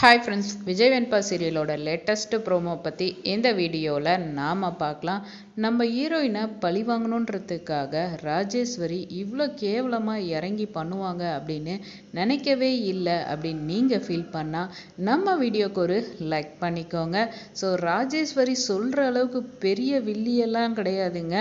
Hi friends Vijay Venba சீரியலோட latest promo பற்றி இந்த வீடியோவில் நாம் பார்க்கலாம். நம்ம ஹீரோயினை பழி வாங்கணுன்றதுக்காக ராஜேஸ்வரி இவ்வளோ கேவலமாக இறங்கி பண்ணுவாங்க அப்படின்னு நினைக்கவே இல்லை அப்படின்னு நீங்கள் ஃபீல் பண்ணால் நம்ம வீடியோக்கு ஒரு லைக் பண்ணிக்கோங்க. ஸோ ராஜேஸ்வரி சொல்கிற அளவுக்கு பெரிய வில்லியெல்லாம் கிடையாதுங்க.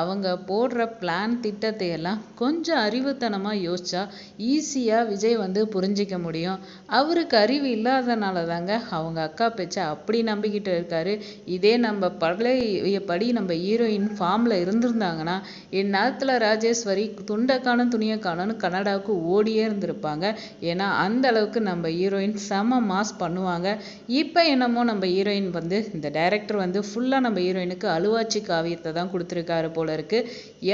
அவங்க போடுற பிளான் திட்டத்தை எல்லாம் கொஞ்சம் அறிவுத்தனமாக யோசிச்சா ஈஸியாக விஜய் வந்து புரிஞ்சிக்க முடியும். அவருக்கு அறிவு இல்லாதனால தாங்க அவங்க அக்கா பேச்சை அப்படி நம்பிக்கிட்டு இருக்காரு. இதே நம்ம பழைய படி நம்ம ஹீரோயின் ஃபார்மில் இருந்திருந்தாங்கன்னா இந்நேரத்தில் ராஜேஸ்வரி துண்டை காணும் துணியை காணும்னு கனடாவுக்கு ஓடியே இருந்திருப்பாங்க. ஏன்னா அந்த அளவுக்கு நம்ம ஹீரோயின் செம மாஸ் பண்ணுவாங்க. இப்போ என்னமோ நம்ம ஹீரோயின் வந்து இந்த டைரக்டர் வந்து ஃபுல்லாக நம்ம ஹீரோயினுக்கு அழுவாச்சி காவியத்தை தான் கொடுத்துருக்காரு போல இருக்கு.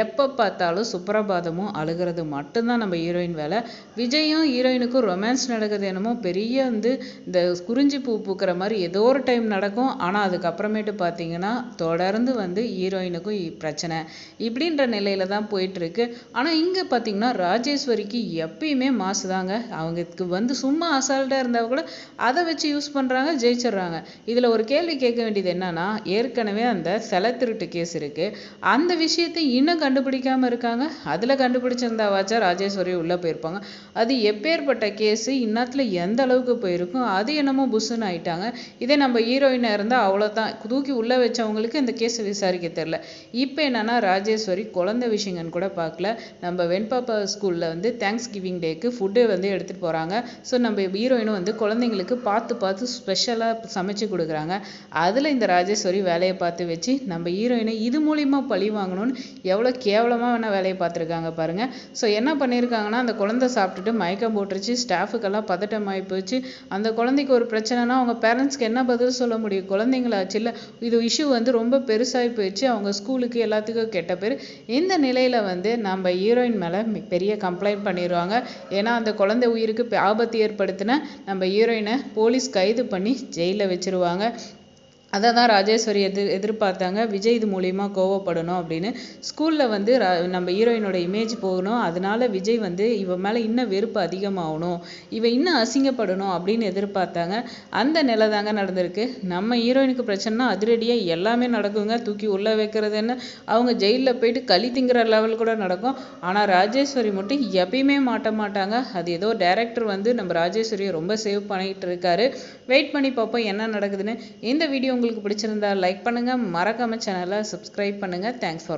எப்போ பார்த்தாலும் சுப்ரபாதமும் அழுகிறது மட்டும்தான் நம்ம ஹீரோயின் வேலை. விஜயும் ஹீரோயினுக்கும் ரொமான்ஸ் நடக்குது என்னமோ பெரிய வந்து இந்த குறிஞ்சி பூ பூக்கிற மாதிரி ஏதோ ஒரு டைம் நடக்கும். ஆனால் அதுக்கப்புறமேட்டு பார்த்தீங்கன்னா தொடர்ந்து வந்து ஹீரோயினுக்கும் பிரச்சனை. இப்படின்ற நிலையில தான் போயிட்டுருக்கு. ஆனால் இங்கே பார்த்தீங்கன்னா ராஜேஸ்வரிக்கு எப்பயுமே மாசு தாங்க. அவங்களுக்கு வந்து சும்மா அசால்ட்டாக இருந்தால் கூட அதை வச்சு யூஸ் பண்ணுறாங்க ஜெயிச்சிடுறாங்க. இதில் ஒரு கேள்வி கேட்க வேண்டியது என்னன்னா ஏற்கனவே அந்த சில திருட்டு கேஸ் இருக்குது அந்த விஷயத்தை இன்னும் கண்டுபிடிக்காமல் இருக்காங்க. அதில் கண்டுபிடிச்சிருந்தாவாச்சா ராஜேஸ்வரி உள்ளே போயிருப்பாங்க. அது எப்பேற்பட்ட கேஸு இந்நேரத்தில் எந்த அளவுக்கு போயிருக்கும் அது என்னமோ புஷ்ஷுன்னு ஆயிட்டாங்க. இதே நம்ம ஹீரோயினாக இருந்தால் அவ்வளோதான் தூக்கி உள்ளே வச்சவங்களுக்கு இந்த கேஸை விசாரிக்க தெரில இப்போ என்னன்னா ராஜேஸ்வரி குழந்தை விஷயங்கன்னு கூட பார்க்கல. நம்ம வெண்பாப்பா ஸ்கூலில் வந்து தேங்க்ஸ் கிவிங் டேக்கு ஃபுட்டு வந்து எடுத்துகிட்டு போகிறாங்க ஸோ நம்ம ஹீரோயினும் வந்து குழந்தைங்களுக்கு பார்த்து பார்த்து ஸ்பெஷலாக சமைச்சு கொடுக்குறாங்க. அதில் இந்த ராஜேஸ்வரி வேலையை பார்த்து வச்சு நம்ம ஹீரோயினை இது மூலிமா பழி வாங்கணும்னு எவ்வளோ கேவலமாக வேணால் வேலையை பார்த்துருக்காங்க பாருங்கள் ஸோ என்ன பண்ணியிருக்காங்கன்னா அந்த குழந்தை சாப்பிட்டுட்டு மயக்கம் போட்டுருச்சு. ஸ்டாஃபுக்கெல்லாம் பதட்டமாகி போச்சு. அந்த குழந்தைக்கு ஒரு பிரச்சனைனா அவங்க பேரண்ட்ஸ்க்கு என்ன பதில் சொல்ல முடியும்? குழந்தைங்களாச்சு இல்லை இது இஷ்யூ வந்து ரொம்ப பெருசாகி போயிடுச்சு. அவங்க ஸ்கூலுக்கு எல்லாத்துக்கும் கெட்ட பேர். இந்த நிலையில் வந்து நம்ம ஹீரோயின் மேலே பெரிய கம்ப்ளைண்ட் பண்ணிடுவாங்க ஏன்னா அந்த குழந்தை உயிருக்கு ஆபத்து ஏற்படுத்தின நம்ம ஹீரோயினை போலீஸ் கைது பண்ணி ஜெயிலில் வச்சுருவாங்க. அதை தான் ராஜேஸ்வரி எதிர் எதிர்பார்த்தாங்க. விஜய் இது மூலயமா கோவப்படணும் அப்படின்னு. ஸ்கூலில் வந்து நம்ம ஹீரோயினோட இமேஜ் போகணும். அதனால விஜய் வந்து இவன் மேலே இன்னும் வெறுப்பு அதிகமாகணும். இவன் இன்னும் அசிங்கப்படணும் அப்படின்னு எதிர்பார்த்தாங்க. அந்த நிலை தாங்க நடந்திருக்கு. நம்ம ஹீரோயினுக்கு பிரச்சனைனா அதிரடியாக எல்லாமே நடக்குங்க. தூக்கி உள்ளே வைக்கிறது என்ன? அவங்க ஜெயிலில் போயிட்டு களி திங்கிற லெவல் கூட நடக்கும். ஆனால் ராஜேஸ்வரி மட்டும் எப்பயுமே மாட்ட மாட்டாங்க. அது ஏதோ டேரக்டர் வந்து நம்ம ராஜேஸ்வரியை ரொம்ப சேவ் பண்ணிட்டு இருக்காரு. வெயிட் பண்ணி பார்ப்போம் என்ன நடக்குதுன்னு. இந்த வீடியோ உங்களுக்கு பிடிச்சிருந்தா லைக் பண்ணுங்கள் மறக்காமல் சேனலை சப்ஸ்கிரைப் பண்ணுங்கள் தேங்க்ஸ் ஃபார்